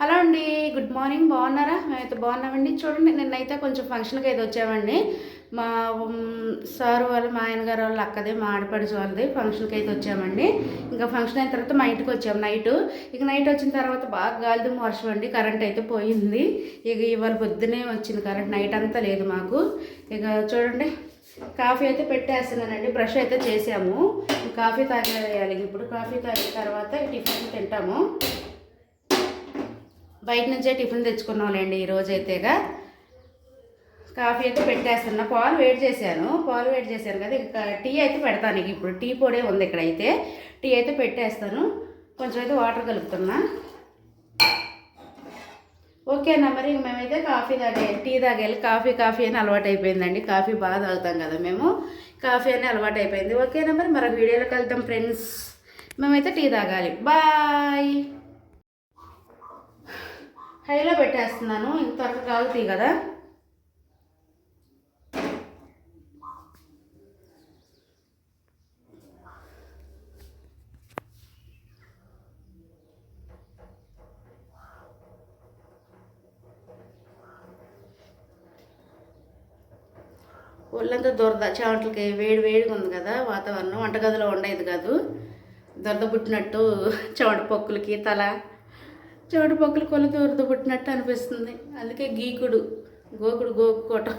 Hello అండి good morning. బాగున్నారా? మేమైతే బాగున్నామండి. చూడండి నిన్నైతే కొంచెం ఫంక్షన్కి అయితే వచ్చామండి. మా సార్ సారు వాళ్ళ మా ఆయన గారు వాళ్ళ అక్కదే మా ఆడపడుచు వాళ్ళది ఫంక్షన్కి అయితే వచ్చామండి. ఇంకా ఫంక్షన్ అయిన తర్వాత మా ఇంటికి వచ్చాము నైట్. ఇక నైట్ వచ్చిన తర్వాత బాగా గాలిది వర్షం అండి. కరెంట్ అయితే పోయింది. ఇక ఇవాళ పొద్దునే వచ్చింది కరెంట్ నైట్ అంతా లేదు మాకు. ఇక చూడండి కాఫీ అయితే పెట్టేస్తున్నానండి. బ్రష్ అయితే చేసాము. కాఫీ తాగేయాలి. ఇప్పుడు కాఫీ తాగిన తర్వాత టిఫిన్ తింటాము. బయట నుంచే టిఫిన్ తెచ్చుకున్నాంలేండి ఈ అయితేగా కాఫీ అయితే పెట్టేస్తున్నా. పాలు వేడి చేశాను. పాలు వేడి చేశాను కదా ఇక టీ అయితే పెడతాను. ఇప్పుడు టీ పొడే ఉంది ఇక్కడైతే. టీ అయితే పెట్టేస్తాను. కొంచెం అయితే వాటర్ కలుపుతున్నా. ఓకేనా మరి మేమైతే కాఫీ తాగే టీ తాగేయాలి కాఫీ కాఫీ అని అలవాటు అయిపోయిందండి కాఫీ బాగా తాగుతాం కదా మేము. కాఫీ అని అలవాటు అయిపోయింది ఓకేనా మరి మరొక వీడియోలోకి వెళ్తాం ఫ్రెండ్స్. మేమైతే టీ తాగాలి. బాయ్! హైలో పెట్టేస్తున్నాను. ఇంత త్వరగా కాగుతాయి కదా? ఒళ్ళంతా దొరద చెమటలకి వేడి వేడిగా ఉంది కదా వాతావరణం. వంటగదిలో ఉండేది కాదు. దొరద పుట్టినట్టు చెమట పొక్కులకి తల చెవిటి పక్కల కొలతో దొరద పుట్టినట్టు అనిపిస్తుంది. అందుకే గీకుడు గోకుడు గోకుకోవటం.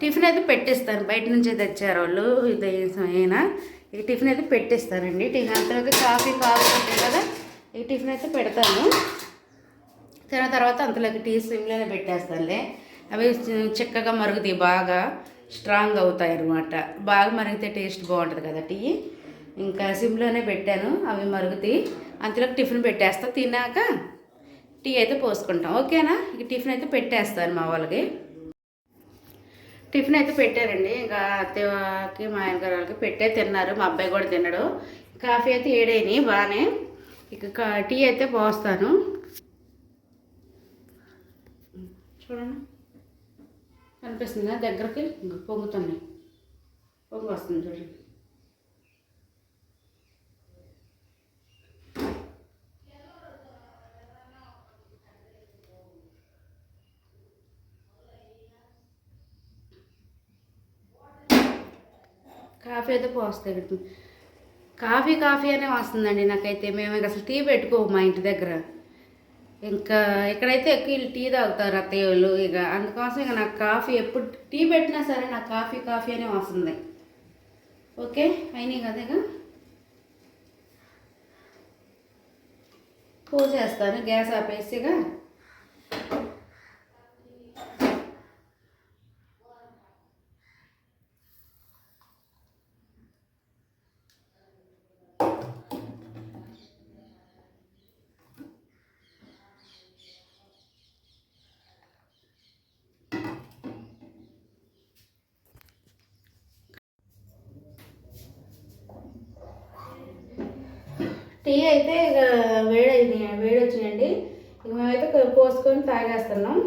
టిఫిన్ అయితే పెట్టేస్తాను బయట నుంచి తెచ్చారు వాళ్ళు. ఇది అయినా ఇక టిఫిన్ అయితే పెట్టేస్తానండి టిఫిన్ అంతలోకి కాఫీ కావాలి కదా. ఇక టిఫిన్ అయితే పెడతాను. తిన్న తర్వాత అంతలోకి టీ సిమ్లోనే పెట్టేస్తానులే. అవి చిక్కగా మరుగుతాయి బాగా స్ట్రాంగ్ అవుతాయి అన్నమాట. బాగా మరిగితే టేస్ట్ బాగుంటుంది కదా టీ. ఇంకా సిమ్లోనే పెట్టాను అవి మరుగుతాయి. అంతలోకి టిఫిన్ పెట్టేస్తా తిన్నాక టీ అయితే పోసుకుంటాం. ఓకేనా? ఇక టిఫిన్ అయితే పెట్టేస్తాను మా వాళ్ళకి. టిఫిన్ అయితే పెట్టారండి. ఇంకా అత్తకి మా ఆయన గారు వాళ్ళకి పెట్టే తిన్నారు. మా అబ్బాయి కూడా తిన్నాడు. కాఫీ అయితే ఏడైనాయి బాగానే. ఇక టీ అయితే పోస్తాను. చూడండి. కనిపిస్తుందా దగ్గరికి? ఇంక పొంగుతున్నాయి. పొంగు వస్తుంది చూడండి. కాఫీ అయితే పోస్తాయి కాఫీ కాఫీ అనే వస్తుందండి నాకైతే. మేము ఇంకా అసలు టీ పెట్టుకోము మా ఇంటి దగ్గర. ఇంకా ఇక్కడైతే ఎక్కువ వీళ్ళు టీ తాగుతారు అత్తయ్య వాళ్ళు ఇక అందుకోసం ఇక నాకు కాఫీ ఎప్పుడు టీ పెట్టినా సరే నాకు కాఫీ కాఫీ అనే వస్తుంది ఓకే? అయినాయి కదా ఇక? పోసేస్తాను గ్యాస్ ఆపేసి టీ అయితే ఇక వేడైంది వేడి వచ్చినాయండి ఇక మేమైతే పోసుకొని తాగేస్తున్నాం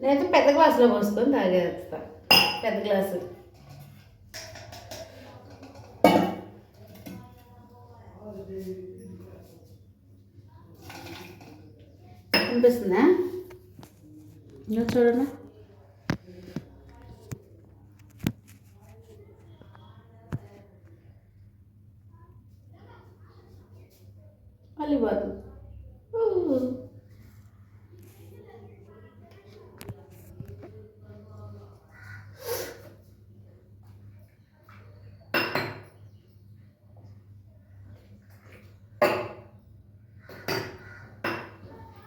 నేనైతే పెద్ద గ్లాసులో పోసుకొని తాగేస్తాను పెద్ద గ్లాసు ఇంకా చూడండి మళ్ళీ బాదు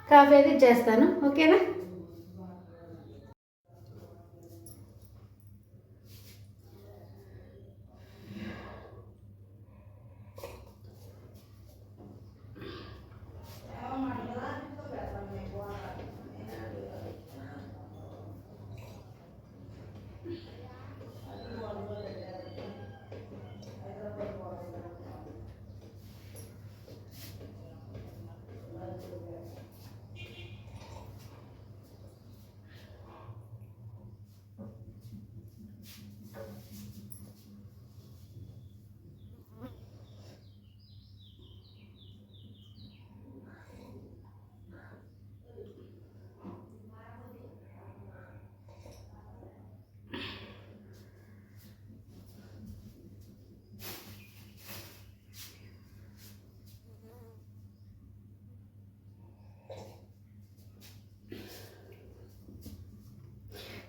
కాఫీ అయితే చేస్తాను ఓకేనా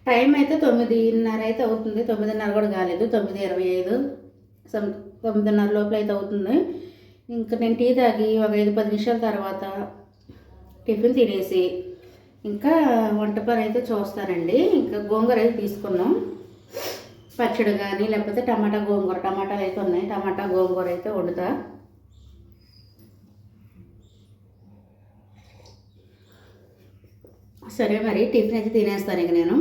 టైం అయితే తొమ్మిదిన్నర అయితే అవుతుంది. తొమ్మిదిన్నర కూడా కాలేదు. తొమ్మిది ఇరవై ఐదు సమ్ తొమ్మిదిన్నర లోపల అయితే అవుతుంది. ఇంకా నేను టీ తాగి ఒక ఐదు పది నిమిషాల తర్వాత టిఫిన్ తినేసి ఇంకా వంట పని అయితే చూస్తానండి. ఇంకా గోంగూర అయితే తీసుకున్నాం. పచ్చడి కానీ లేకపోతే టమాటా గోంగూర టమాటాలు అయితే ఉన్నాయి. టమాటా గోంగూర అయితే వండుతా. సరే మరి టిఫిన్ అయితే తినేస్తాను ఇక నేను.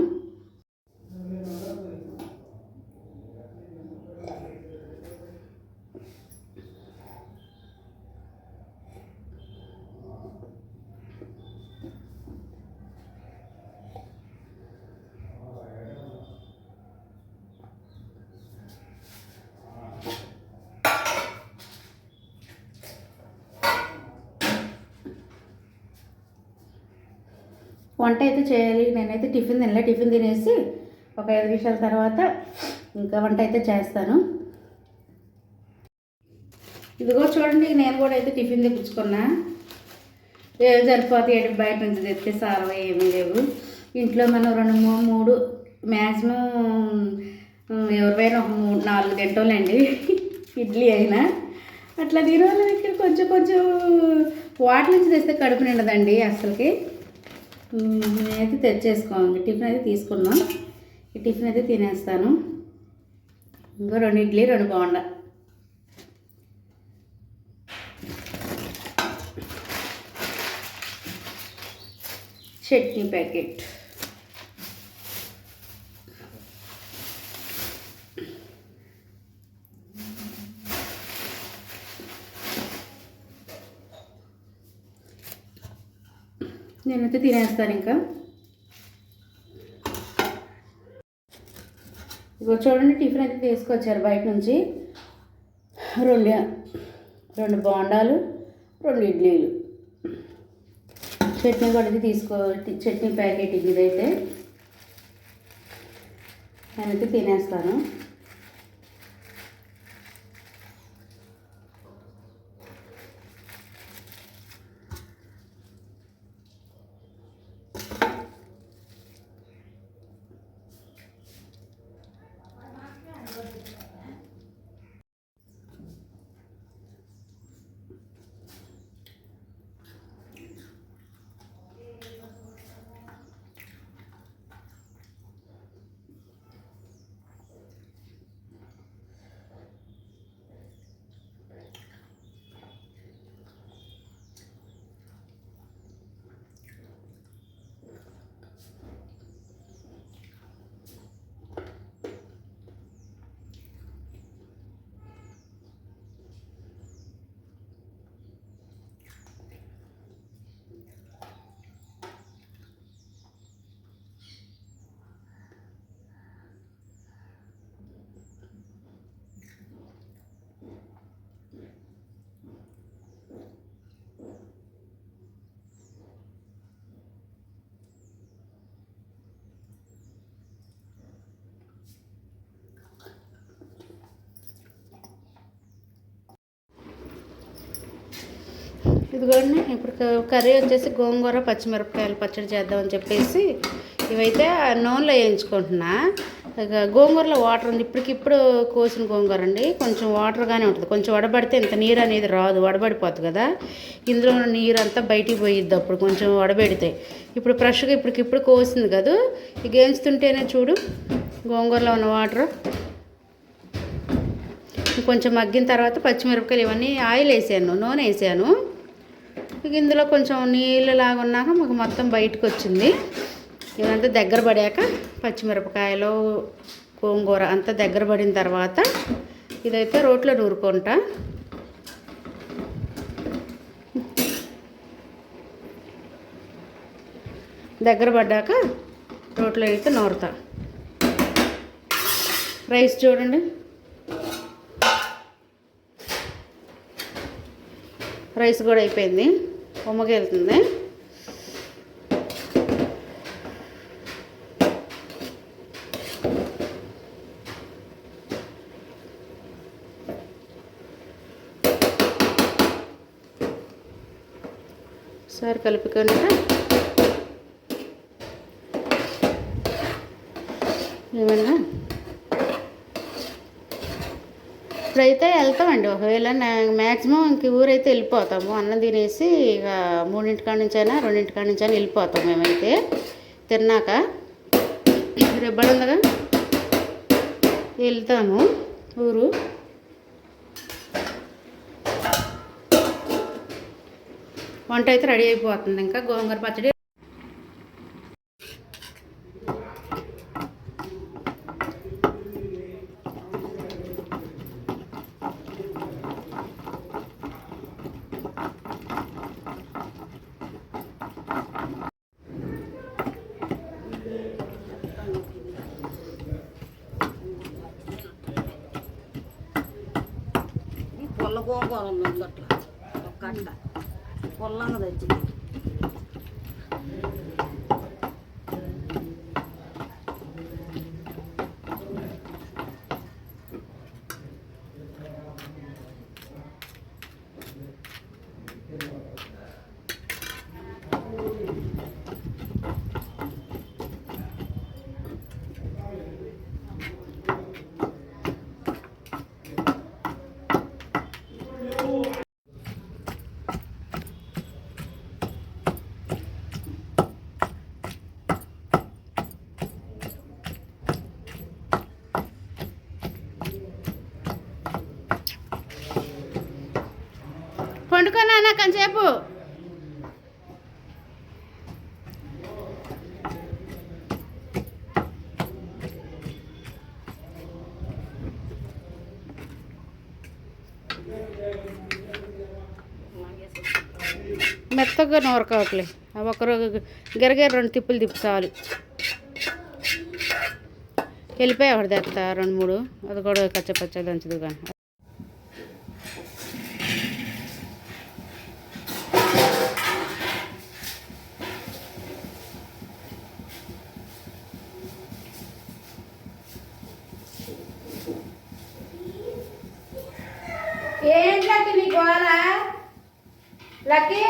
వంట అయితే చేయాలి. నేనైతే టిఫిన్ తినలే. టిఫిన్ తినేసి ఒక ఐదు నిమిషాల తర్వాత ఇంకా వంట అయితే చేస్తాను. ఇదిగో చూడండి నేను కూడా అయితే టిఫిన్ తెప్పించుకున్నా. ఏం సరిపోతాయి? ఏంటి బయట నుంచి తెస్తే సారవ ఏమీ లేవు. ఇంట్లో మనం రెండు మూడు మూడు మ్యాక్సిమం ఎవరివైనా ఒక మూడు నాలుగు తింటాంలేండి. ఇడ్లీ అయినా. అట్లా తినవాళ్ళ దగ్గర కొంచెం కొంచెం వాటి నుంచి తెస్తే కడుపు నిండదండి అసలుకి నేనైతే తెచ్చేసుకోండి టిఫిన్ అయితే తీసుకున్నాం ఈ టిఫిన్ అయితే తినేస్తాను. ఇంకో రెండు ఇడ్లీ రెండు బాగుండ చట్నీ ప్యాకెట్. నేనైతే తినేస్తాను ఇంకా. ఇగో చూడండి టిఫిన్ అయితే తీసుకొచ్చారు బయట నుంచి. రెండు రెండు బోండాలు రెండు ఇడ్లీలు. చట్నీ కూడా ఇది తీసుకో చట్నీ ప్యాకెట్ ఇది ఇదైతే నేనైతే తినేస్తాను. ఇదిగోండి ఇప్పుడు కర్రీ వచ్చేసి గోంగూర పచ్చిమిరపకాయలు పచ్చడి చేద్దామని చెప్పేసి ఇవైతే నూనెలో వేయించుకుంటున్నా. ఇక గోంగూరలో వాటర్ ఉంది. ఇప్పటికిప్పుడు కోసిన గోంగూర అండి. కొంచెం వాటర్గానే ఉంటుంది. కొంచెం వడబడితే ఇంత నీరు అనేది రాదు. వడబడిపోతుంది కదా. ఇందులో ఉన్న నీరు అంతా బయటికి పోయిద్ది అప్పుడు. కొంచెం వడబెడితే. ఇప్పుడు ఫ్రెష్గా ఇప్పటికిప్పుడు కోసింది కదా. ఇక వేయించుతుంటేనే చూడు గోంగూరలో ఉన్న వాటర్. కొంచెం మగ్గిన తర్వాత పచ్చిమిరపకాయలు ఇవన్నీ ఆయిల్ వేసాను. నూనె వేసాను. ఇక ఇందులో కొంచెం నీళ్ళు ఉన్నాక మాకు మొత్తం బయటకు వచ్చింది ఇదంతా దగ్గర పడాక పచ్చిమిరపకాయలు గోంగూర అంతా దగ్గర పడిన తర్వాత ఇదైతే రోట్లో నూరుకుంటా. దగ్గర పడ్డాక రోట్లో అయితే నూరుతా. రైస్ చూడండి. రైస్ కూడా అయిపోయింది. ఉమ్మకి సార్ కలుపుకొని ఏమన్నా ఇప్పుడైతే వెళ్తామండి. ఒకవేళ మ్యాక్సిమం ఇంక ఊరైతే వెళ్ళిపోతాము. అన్నం తినేసి ఇక మూడింటి కాడ నుంచి అయినా రెండింటి నుంచి అయినా వెళ్ళిపోతాం మేమైతే. తిన్నాక రేపు కదా? వెళ్తాము ఊరు. వంట అయితే రెడీ అయిపోతుంది. ఇంకా గోంగూర పచ్చడి ఈ పుల్ల గోంగూర ఉంది అట్లా ఒక కట్ట పుల్లంగా తెచ్చింది మెత్తగా నూరకావట్లే ఒకరు గిరగిర రెండు తిప్పులు తిప్పు చాలు. వెళ్ళిపోయి ఒకటి తెస్తా రెండు మూడు. అది కూడా కచ్చపచ్చ దంచదు కానీ. ఏంటి నీ గోల లక్కీ?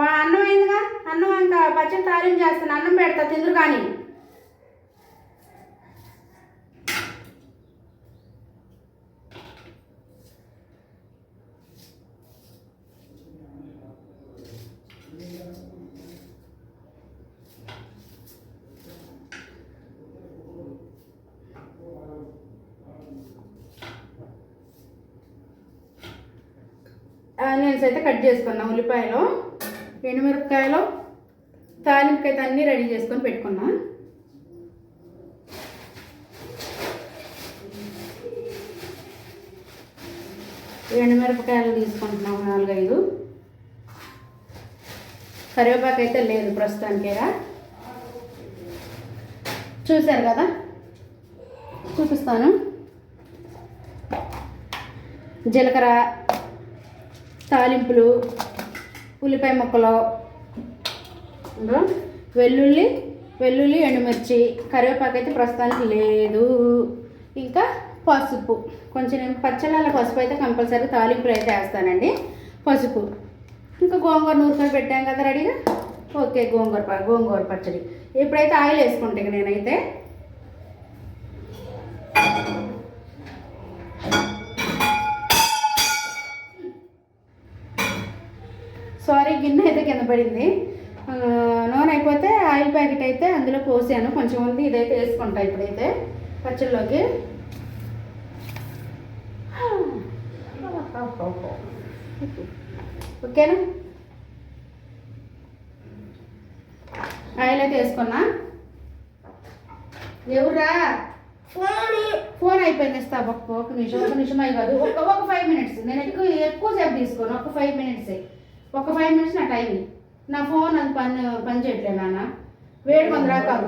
అన్నం అయిందిగా? అన్నం ఇంకా పచ్చడి తాలింపు చేస్తాను. అన్నం పెడతా తిందురు కానీ. ఆనియన్స్ అయితే కట్ చేసుకున్నా ఉల్లిపాయలు. ఎండుమిరపకాయలు తాలింపుకి అయితే అన్నీ రెడీ చేసుకొని పెట్టుకున్నాం. ఎండుమిరపకాయలు తీసుకుంటున్నాం నాలుగైదు. కరివేపాకు అయితే లేదు ప్రస్తుతానికేగా చూశారు కదా? చూపిస్తాను. జీలకర్ర తాలింపులు ఉల్లిపాయ ముక్కలు వెల్లుల్లి వెల్లుల్లి ఎండుమిర్చి కరివేపాకు అయితే ప్రస్తుతానికి లేదు. ఇంకా పసుపు కొంచెం నేను పచ్చళ్ళ పసుపు అయితే కంపల్సరీ తాలింపులు అయితే వేస్తానండి. పసుపు ఇంకా గోంగూర నూరుకొని పెట్టాం కదా రెడీగా? ఓకే గోంగూర ప- గోంగూర పచ్చడి. ఇప్పుడైతే ఆయిల్ వేసుకుంటా నేనైతే. గిన్నె అయితే కింద పడింది. నూనె అయిపోతే ఆయిల్ ప్యాకెట్ అయితే అందులో పోసాను. కొంచెం ఉంది ఇదైతే వేసుకుంటా ఇప్పుడైతే పచ్చళ్ళలోకి ఓకేనా? ఆయిల్ అయితే వేసుకున్నా. ఎవరా ఫోన్. అయిపోయింది ఇస్తా ఒక్క ఒక నిమిషం ఒక నిమిషం అయి కాదు. ఒక ఒక ఫైవ్ మినిట్స్ నేను ఎక్కువ ఎక్కువ సేపు తీసుకోను ఒక ఫైవ్ మినిట్స్ ఒక ఫైవ్ మినిట్స్ నా టైం నా ఫోన్ అది పని పని చేయట్లే నాన్న. వేడి మంది రాకాకు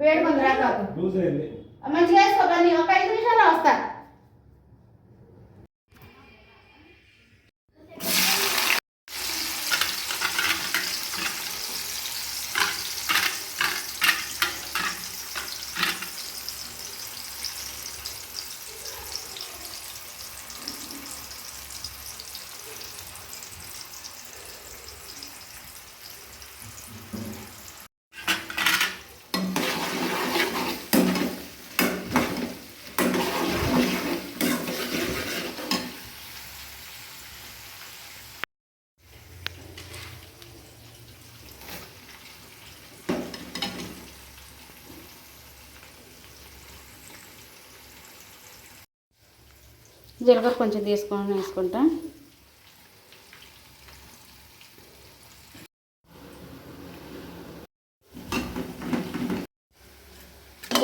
వేడి లూజ్ అయింది. మంచిగా వేసుకో కానీ ఒక ఐదు నిమిషాల్లో వస్తా. జీలకర్ర కొంచెం తీసుకొని వేసుకుంటా.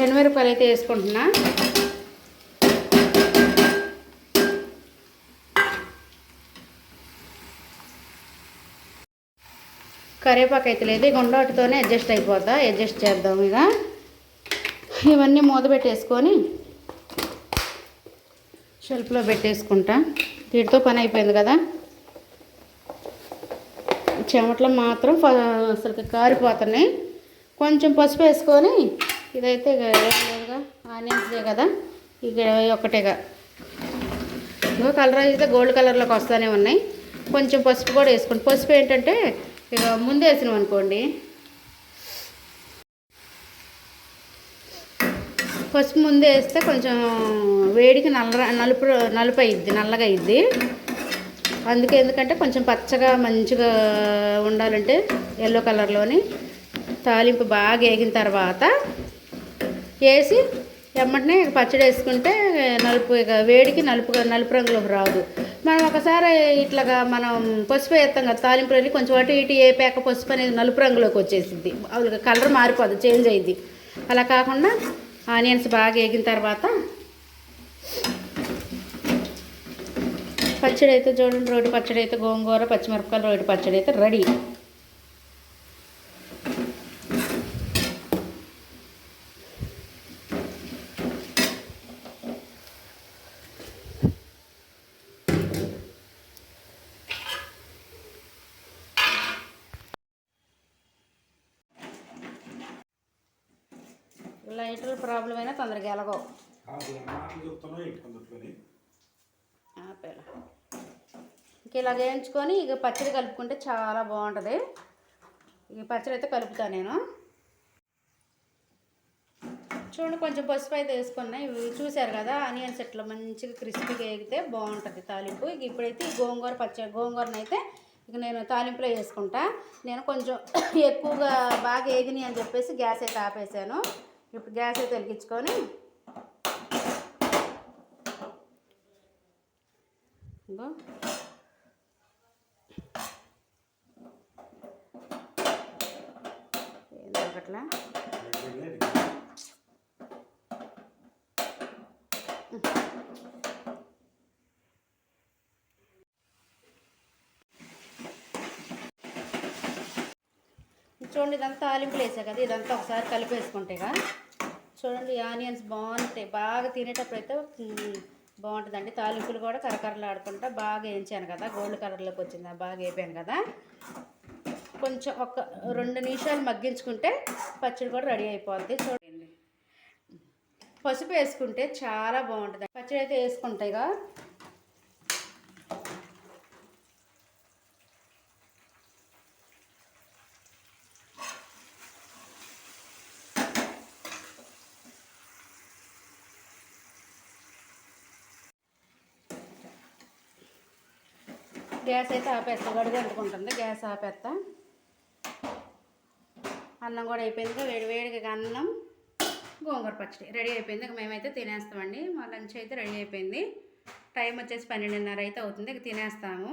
ఎండుమిరపకాయలు అయితే వేసుకుంటున్నా. కరివేపాకు అయితే లేదు గుండోటితోనే అడ్జస్ట్ అయిపోతా. అడ్జస్ట్ చేద్దాం ఇక. ఇవన్నీ మూత పెట్టేసుకొని షెల్ఫ్లో పెట్టేసుకుంటా. వీటితో పని అయిపోయింది కదా? చెమటలు మాత్రం అసలు కారిపోతున్నాయి. కొంచెం పసుపు వేసుకొని ఇదైతే ఇక లేదుగా ఆనియన్స్దే కదా? ఇక ఒక్కటేగా ఇంకో కలర్ అయితే గోల్డ్ కలర్లోకి వస్తూనే ఉన్నాయి. కొంచెం పసుపు కూడా వేసుకోండి. పసుపు ఏంటంటే ఇక ముందు వేసినాం అనుకోండి పసుపు ముందు వేస్తే కొంచెం వేడికి నల్ల నలుపు నలుపు అయ్యిద్ది నల్లగా అయ్యిద్ది అందుకే ఎందుకంటే కొంచెం పచ్చగా మంచిగా ఉండాలంటే ఎల్లో కలర్లోని తాలింపు బాగా వేగిన తర్వాత వేసి వెంబటనే పచ్చడి వేసుకుంటే నలుపు ఇక వేడికి నలుపు నలుపు రంగులోకి రాదు. మనం ఒకసారి ఇట్లాగా మనం పసుపు వేస్తాం కదా తాలింపు వెళ్ళి కొంచెం అటు ఇటు ఏపాక పసుపు అనేది నలుపు రంగులోకి వచ్చేసింది అవును కలర్ మారిపోదు చేంజ్ అయింది అలా కాకుండా ఆనియన్స్ బాగా వేగిన తర్వాత పచ్చడి అయితే చూడండి రోడ్డు పచ్చడి అయితే గోంగూర పచ్చిమిరపకాయలు రోడ్డు పచ్చడి అయితే రెడీ. లైటర్ ప్రాబ్లం అయినా తొందరగా ఎలాగో ఇంక ఇలా వేయించుకొని ఇక పచ్చడి కలుపుకుంటే చాలా బాగుంటుంది. ఈ పచ్చడి అయితే కలుపుతాను నేను. చూడండి కొంచెం పసుపు అయితే వేసుకున్నాయి ఇవి చూశారు కదా ఆనియన్స్ ఇట్లా మంచిగా క్రిస్పీగా వేగితే బాగుంటుంది తాలింపు. ఇక ఇప్పుడైతే ఈ గోంగూర పచ్చడి అయితే ఇక నేను తాలింపులో వేసుకుంటా. నేను కొంచెం ఎక్కువగా బాగా వేగినాయి అని చెప్పేసి గ్యాస్ అయితే ఆపేసాను. ఇప్పుడు గ్యాస్ అయితే వెలిగించుకొని ఇగో ఏం చూడండి ఇదంతా తాలింపులు వేసా కదా ఇదంతా ఒకసారి కలిపేసుకుంటేగా చూడండి ఆనియన్స్ బాగుంటాయి. బాగా తినేటప్పుడు అయితే బాగుంటుందండి. తాలింపులు కూడా కరకరలాడుకుంటా బాగా వేయించాను కదా గోల్డ్ కలర్లోకి వచ్చింది బాగా వేపాను కదా. కొంచెం ఒక రెండు నిమిషాలు మగ్గించుకుంటే పచ్చడి కూడా రెడీ అయిపోద్ది. చూడండి. పసుపు వేసుకుంటే చాలా బాగుంటుంది. పచ్చడి అయితే వేసుకుంటాయిగా గ్యాస్ అయితే ఆపేస్తా. గడుగు అంటుకుంటుంది. గ్యాస్ ఆపేస్తా. అన్నం కూడా అయిపోయింది వేడి వేడిగా అన్నం గోంగూర పచ్చడి రెడీ అయిపోయింది. ఇక మేమైతే తినేస్తామండి. మా లంచ్ అయితే రెడీ అయిపోయింది. టైం వచ్చేసి పన్నెండున్నర అయితే అవుతుంది. ఇక తినేస్తాము.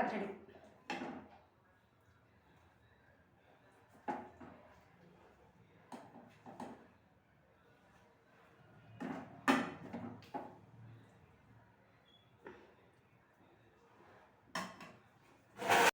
పచ్చడి